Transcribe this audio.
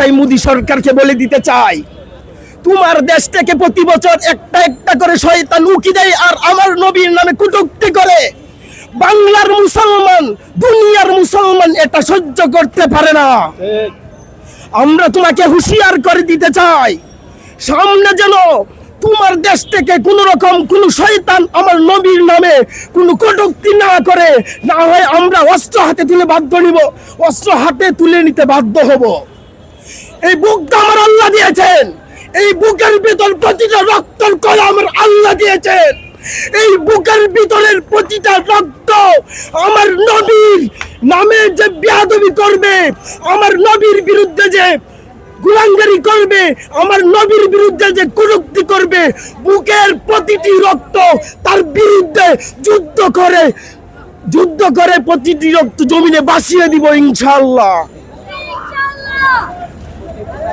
ভাষায় মোদী সরকারকে বলে দিতে চাই। তোমার দেশ থেকে প্রতি বছর একটা একটা করে শয়তান উকি দেয় আর আমার নবীর নামে কুটুক্তি করে। বাংলার মুসলমান, দুনিয়ার মুসলমান এটা সহ্য করতে পারে না। আমরা তোমাকে হুঁশিয়ার করে দিতে চাই। সামনে যেন তোমার দেশ থেকে কোন রকম কোন শয়তান আমার নবীর নামে কোন কটুক্তি না করে, না হয় আমরা অস্ত্র হাতে তুলে বাধ্য নিব, অস্ত্র হাতে তুলে নিতে বাধ্য হব। এই বুকটা আমার আল্লাহ দিয়েছেন। এই বুকের ভিতর প্রতিটা রক্তর কলা আমার আল্লাহ দিয়েছেন। এই বুকের ভিতরের প্রতিটা রক্ত আমার নবীর নামে যে বিয়াদবি করবে, আমার নবীর বিরুদ্ধে যে গুলাঙ্গারি করবে, আমার নবীর বিরুদ্ধে যে কুরুক্তি করবে, বুকের প্রতিটি রক্ত তার বিরুদ্ধে যুদ্ধ করে যুদ্ধ করে প্রতিটি রক্ত জমিনে বাসিয়ে দিব ইনশাআল্লাহ। Woo!